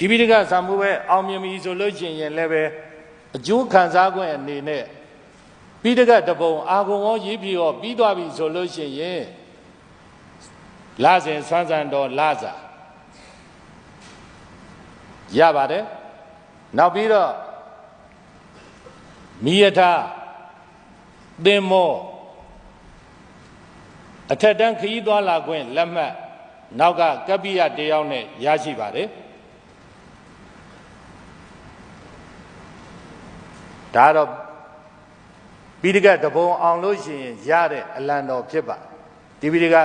ဒီပိဋကဆံမှုပဲအောင်မြင်ပြီဆိုလို့ရှိရင်လည်းပဲအကျိုးခံစား권အနေနဲ့ပိဋကတပုံအာဂုံရောရေးပြီးရောပြီးသွားပြီဆိုလို့ရှိရင်လာစဉ်ဆွမ်းဆန်တော်လာစာရပါတယ်နောက်ပြီးတော့မိယထာသင်္မောအထက်တန်းခရီးသွားလာခွင့်လက်မှတ်နောက်ကကပ္ပိယတယောက်နဲ့ရရှိပါတယ် ဒါတော့ပိဋကတပုံအောင်လို့ရှိရင်ရတဲ့အလံတော်ဖြစ်ပါဒီပိဋက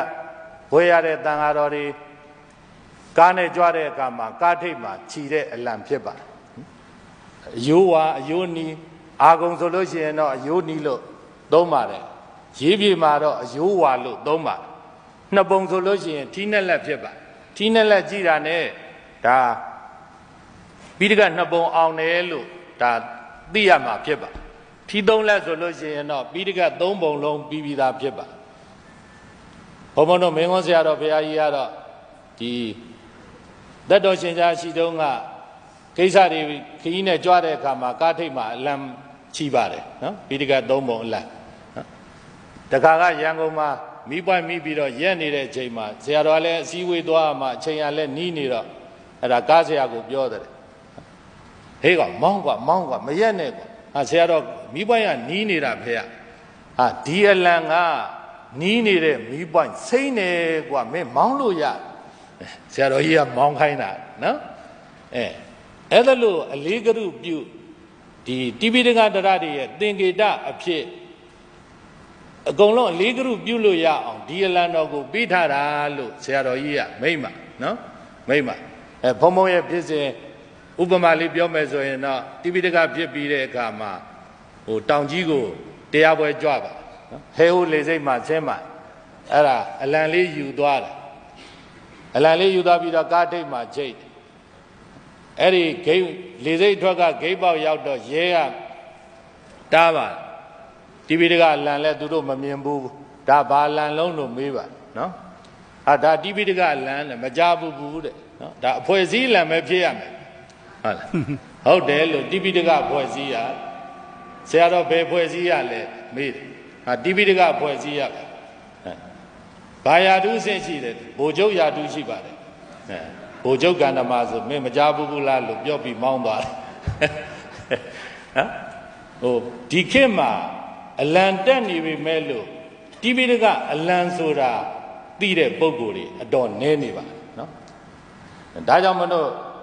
ဘွေရတဲ့တန်ဃာတော်တွေကားနဲ့ကြွတဲ့အခါမှာကားထိပ်မှာခြီတဲ့အလံဖြစ်ပါအယိုးဝါအယိုးနီးအာဂုံဆိုလို့ရှိရင်တော့အယိုးနီးလို့သုံးပါတယ်ရေးပြေမှာတော့အယိုးဝါလို့သုံးပါနှစ်ပုံဆိုလို့ရှိရင်ထီးနဲ့လက်ဖြစ်ပါထီးနဲ့လက်ကြည့်တာ ਨੇ ဒါပိဋကနှစ်ပုံအောင်တယ်လို့ဒါ သိရမှာဖြစ်ပါထီးသုံးလက်ဆိုလို့ရှိရင်တော့ပိဋကသုံးပုံလုံးပြီးပြီးသားဖြစ်ပါဘုံဘုံတို့မင်းကုန်းဆရာတော်ဘုရားကြီးကတော့ဒီသက်တော်ရှင်ကြားရှိတုန်းကကိစ္စတွေခကြီးနဲ့ကြွားတဲ့အခါမှာကားထိပ်မှာအလံချီပါတယ်နော်ပိဋကသုံးပုံအလံနော်တခါကရန်ကုန်မှာမိပွိုင်းမိပြီးတော့ရက်နေတဲ့အချိန်မှာဆရာတော်ကလည်းအစည်းအဝေးသွားမှအချိန်ကလည်းနီးနေတော့အဲ့ဒါကားဆရာကိုပြောတယ် ဟေးကောင်မောင်းကွာမောင်းကွာမရက်နဲ့ကွာဟာဆရာတော်မိပွိုင်းကနီးနေတာဖေ။ဟာဒီအလံကနီးနေတဲ့မိပွိုင်းစိမ့်နေကွာမင်းမောင်းလို့ရဆရာတော်ကြီးကမောင်းခိုင်းတာနော်အဲအဲ့ဒါလို့အလေးကရုပြုဒီတိပိဋကတရတွေရဲ့သင်္ကေတအဖြစ်အကုန်လုံးအလေးကရုပြုလို့ရအောင်ဒီအလံတော်ကိုပေးထားတာလို့ဆရာတော်ကြီးကမိမ့်မနော်မိမ့်မအဲဘုံဘုံရဲ့ဖြစ်စဉ် ဥပမာလေးပြောမယ်ဆိုရင်တော့တိပိဋကဖြစ်ပြီးတဲ့အခါမှာဟိုတောင်ကြီးကိုတရားပွဲကြွပါနော်ဟဲဟိုလေစိတ်မှာဆင်းမှာအဲ့ဒါအလံလေးယူသွားတယ်အလံလေးယူသွားပြီးတော့ကားထိပ်မှာချိတ်အဲ့ဒီဂိတ်လေစိတ်ထွက်ကဂိတ်ပေါက်ရောက်တော့ရဲကတားပါတိပိဋကအလံလဲသူတို့မမြင်ဘူးဒါဘာလံလုံးလို့မေးပါနော်ဟာဒါတိပိဋကလံတဲ့မကြဘူးဘူးတဲ့နော်ဒါအဖွဲစည်းလံပဲဖြစ်ရမယ် ဟုတ်လားဟုတ်တယ်လို့တိပိဋကဖွဲ့စည်းရဆရာတော်ဘယ်ဖွဲ့စည်းရလဲမေးတယ်ဟာတိပိဋကဖွဲ့စည်းရပဲဘာယာတုဆင့်ရှိတယ်ဘိုလ်ချုပ်ယာတုရှိပါတယ်အဲဘိုလ်ချုပ်ကန္ဓမာဆိုမင်းမကြဘူးဘူးလားလို့ပြောပြီးမောင်းသွားတယ်ဟမ်ဟိုဒီခေတ်မှာအလံတက်နေပြီမဲ့လို့တိပိဋကအလံဆိုတာသိတဲ့ပုံကိုယ်တွေအတော်နည်းနေပါနော်ဒါကြောင့်မလို့